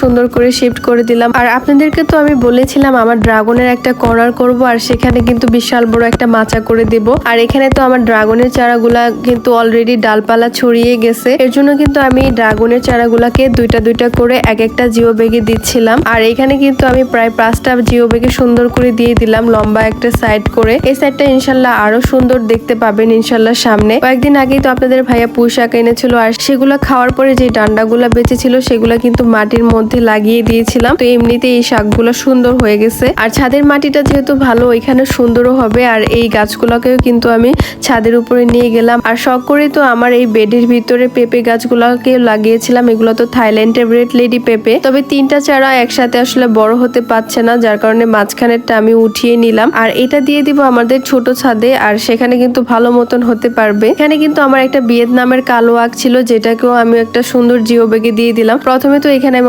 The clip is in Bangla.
সুন্দর করে শিফট করে দিলাম। আর আপনাদেরকে তো আমি বলেছিলাম, আমার ড্রাগনের একটা কর্নার করব আর সেখানে কিন্তু বিশাল বড় একটা মাচা করে দেব। আর এখানে তো আমার ড্রাগনের চারাগুলা কিন্তু অলরেডি ডালপালা ছড়িয়ে গেছে। এর জন্য কিন্তু আমি ড্রাগনের চারাগুলাকে দুইটা দুইটা করে এক একটা জিও বেগে দিচ্ছিলাম। আর এখানে কিন্তু আমি প্রায় পাঁচটা জিও বেগে সুন্দর করে দিয়ে দিলাম লম্বা একটা সাইড করে। এই সাইডটা ইনশাল্লাহ আরও সুন্দর দেখতে পাবেন ইনশাল্লাহ সামনে। কয়েকদিন আগেই তো আপনাদের ভাইয়া পুঁই শাক এনেছিল আর সেগুলো খাওয়ার পরে যে ডান্ডাগুলা বেঁচেছিল সেগুলো কিন্তু মাটির মধ্যে লাগিয়ে দিয়েছিলাম। তো এমনিতে এই শাকগুলো সুন্দর হয়ে গেছে। আর ছাদের মাটিটা যেহেতু ভালো এখানে সুন্দরও হবে। আর এই গাছগুলোকেও কিন্তু আমি ছাদের উপরে নিয়ে গেলাম। আর শখ করে তো আমার এই বেডের ভিতরে পেঁপে গাছগুলোকে লাগিয়েছিলাম। এগুলো তো থাইল্যান্ডের রেড লেডি পেঁপে। তবে তিনটা চারা একসাথে আসলে বড় হতে পারছে না, যার কারণে মাঝখানেরটা আমি উঠিয়ে নিলাম। আর এটা দিয়ে দিব আমাদের ছোট ছাদে, আর সেখানে কিন্তু ভালো মতন হতে পারবে। এখানে কিন্তু আমার একটা ভিয়েতনামের কালো আখ ছিল, যেটাকেও আমি একটা সুন্দর জিও বেগে দিয়ে দিলাম। প্রথমে তো এখানে আমি